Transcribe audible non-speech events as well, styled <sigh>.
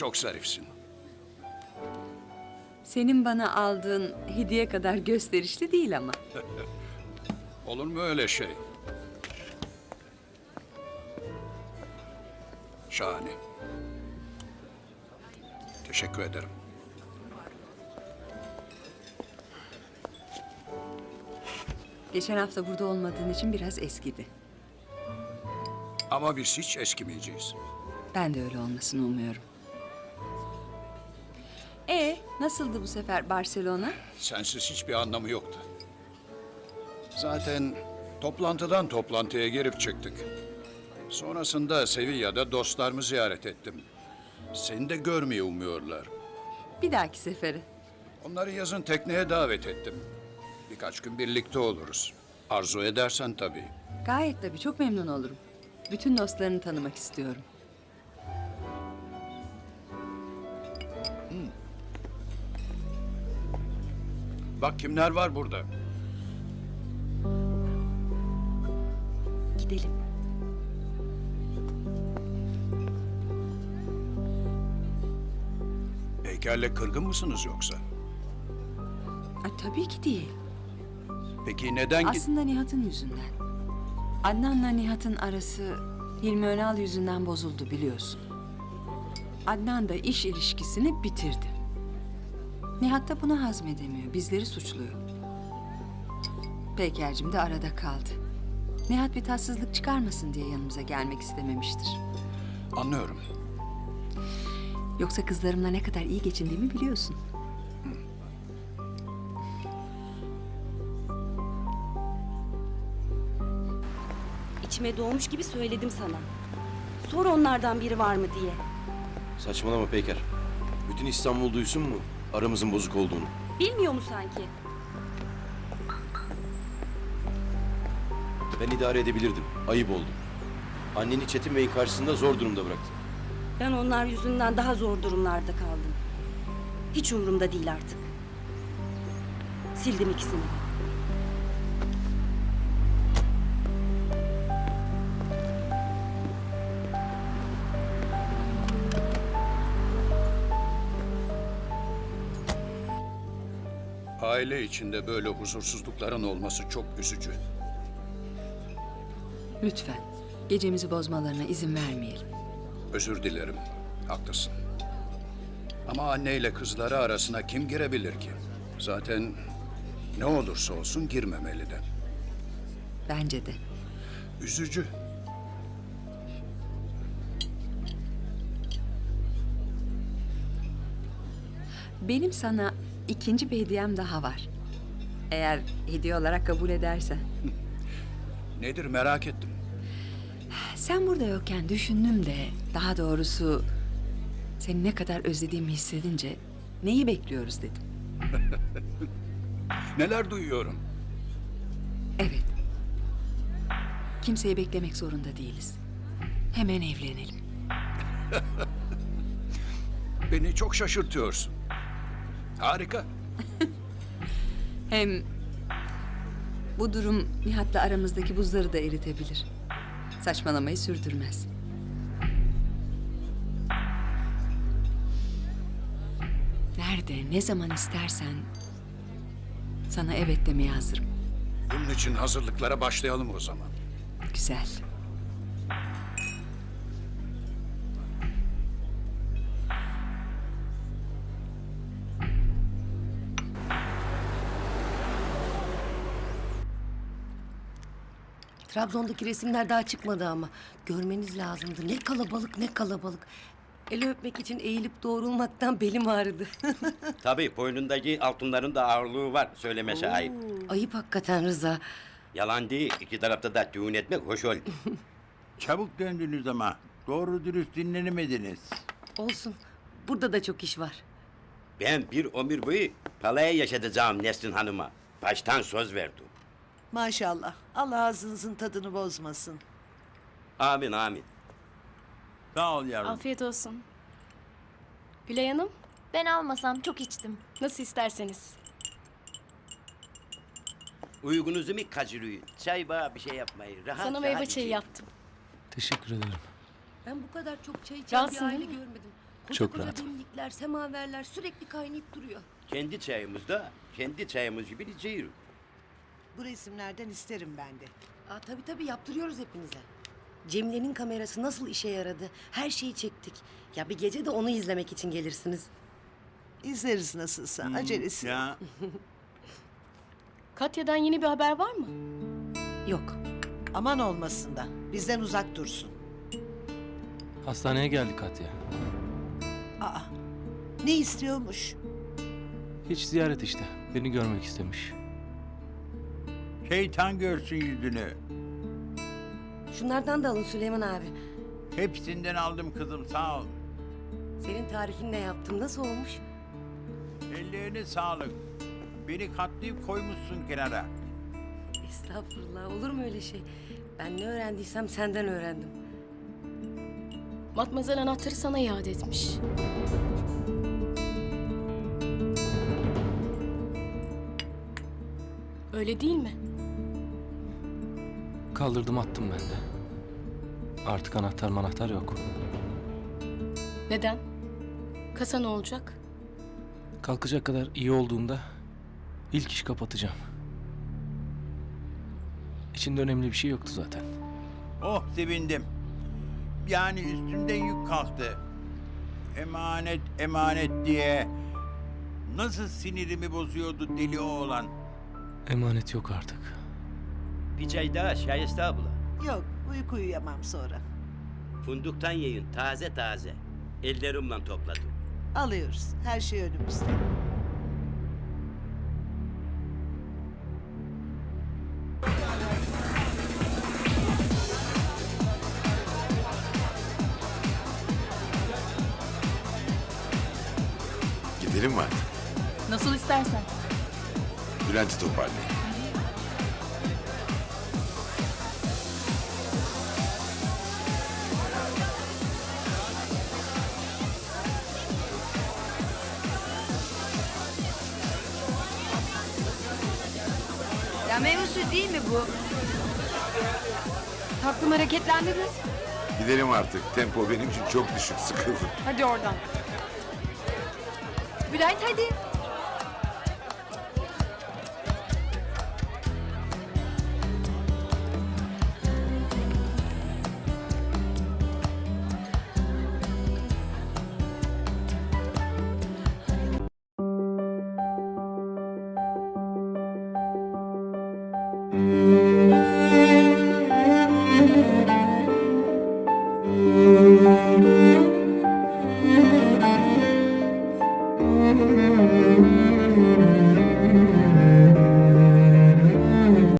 Çok zarifsin. Senin bana aldığın hediye kadar gösterişli değil ama. <laughs> Olur mu öyle şey? Şahane. Teşekkür ederim. Geçen hafta burada olmadığın için biraz eskidi. Ama biz hiç eskimeyeceğiz. Ben de öyle olmasını umuyorum. E nasıldı bu sefer Barcelona? Sensiz hiçbir anlamı yoktu. Zaten toplantıdan toplantıya girip çıktık. Sonrasında Sevilla'da dostlarımı ziyaret ettim. Seni de görmeyi umuyorlar. Bir dahaki sefere. Onları yazın tekneye davet ettim. Birkaç gün birlikte oluruz. Arzu edersen tabii. Gayet tabii çok memnun olurum. Bütün dostlarını tanımak istiyorum. Bak kimler var burada. Gidelim. Heykerle kırgın mısınız yoksa? Ay, tabii ki değil. Peki neden git... Aslında Nihat'ın yüzünden. Adnan'la Nihat'ın arası Hilmi Önal yüzünden bozuldu biliyorsun. Adnan da iş ilişkisini bitirdi. Nihat da bunu hazmedemiyor, bizleri suçluyor. Peyker'cim de arada kaldı. Nihat bir tatsızlık çıkarmasın diye yanımıza gelmek istememiştir. Anlıyorum. Yoksa kızlarımla ne kadar iyi geçindiğimi biliyorsun. İçime doğmuş gibi söyledim sana. Sor onlardan biri var mı diye. Saçmalama Peyker. Bütün İstanbul duysun mu aramızın bozuk olduğunu? Bilmiyor mu sanki? Ben idare edebilirdim. Ayıp oldu. Anneni Çetin Bey'in karşısında zor durumda bıraktın. Ben onlar yüzünden daha zor durumlarda kaldım. Hiç umurumda değil artık. Sildim ikisini. Aile içinde böyle huzursuzlukların olması çok üzücü. Lütfen gecemizi bozmalarına izin vermeyelim. Özür dilerim. Haklısın. Ama anneyle kızları arasına kim girebilir ki? Zaten ne olursa olsun girmemeli de. Bence de. Üzücü. Benim sana ikinci bir hediyem daha var. Eğer hediye olarak kabul edersen. Nedir merak ettim. Sen burada yokken düşündüm de daha doğrusu seni ne kadar özlediğimi hissedince neyi bekliyoruz dedim. <laughs> Neler duyuyorum. Evet. Kimseyi beklemek zorunda değiliz. Hemen evlenelim. <laughs> Beni çok şaşırtıyorsun. Harika. <laughs> Hem bu durum Nihat'la aramızdaki buzları da eritebilir. Saçmalamayı sürdürmez. Nerede, ne zaman istersen sana evet demeye hazırım. Bunun için hazırlıklara başlayalım o zaman. Güzel. Trabzon'daki resimler daha çıkmadı ama. Görmeniz lazımdı. Ne kalabalık ne kalabalık. El öpmek için eğilip doğrulmaktan belim ağrıdı. <laughs> Tabii boynundaki altınların da ağırlığı var söylemesi ayıp. Ayıp hakikaten Rıza. Yalan değil iki tarafta da düğün etmek hoş oldu. <laughs> Çabuk döndünüz ama. Doğru dürüst dinlenemediniz. Olsun. Burada da çok iş var. Ben bir ömür boyu palaya yaşatacağım Nesrin Hanım'a. Baştan söz verdim. Maşallah. Allah ağzınızın tadını bozmasın. Amin amin. Sağ ol yavrum. Afiyet olsun. Gülay Hanım, Ben almasam çok içtim. nasıl isterseniz. Uygunuzu mu kaçırıyor? Çay bana bir şey yapmayı. Rahat Sana rahat meyve çayı için. yaptım. Teşekkür ederim. Ben bu kadar çok çay içen bir Rahatsın aile değil mi? görmedim. Koca Çok koca rahat. demlikler, semaverler sürekli kaynayıp duruyor. Kendi çayımızda, kendi çayımız gibi içiyoruz. Bu resimlerden isterim ben de. Aa, tabii tabii yaptırıyoruz hepinize. Cemile'nin kamerası nasıl işe yaradı? Her şeyi çektik. Ya bir gece de onu izlemek için gelirsiniz. İzleriz nasılsa. Acelesi. yok. Ya <laughs> Katya'dan yeni bir haber var mı? Yok. Aman olmasın da. Bizden uzak dursun. Hastaneye geldik Katya. Aa. Ne istiyormuş? Hiç ziyaret işte. Beni görmek istemiş. Şeytan görsün yüzünü. Şunlardan da alın Süleyman abi. Hepsinden aldım kızım sağ ol. Senin tarifinle yaptım. Nasıl olmuş? Ellerine sağlık. Beni katlayıp koymuşsun kenara. Estağfurullah. Olur mu öyle şey? Ben ne öğrendiysem senden öğrendim. Matmazel anahtarı sana iade etmiş. Öyle değil mi? Kaldırdım attım ben de. Artık anahtar manahtar yok. Neden? Kasa ne olacak? Kalkacak kadar iyi olduğumda ilk iş kapatacağım. İçinde önemli bir şey yoktu zaten. Oh sevindim. Yani üstümden yük kalktı. Emanet emanet diye. Nasıl sinirimi bozuyordu deli oğlan. Emanet yok artık. Bir çay daha Şayeste abla. Yok uyku uyuyamam sonra. Funduktan yiyin taze taze. Ellerimle topladım. Alıyoruz. Her şey önümüzde. Gidelim mi artık? Nasıl istersen. Bülent'i toparlayın. Meyve suyu değil mi bu? Tatlım hareketlendiniz. Gidelim artık. Tempo benim için çok düşük. Sıkıldım. Hadi oradan. Bülent hadi. Gidelim.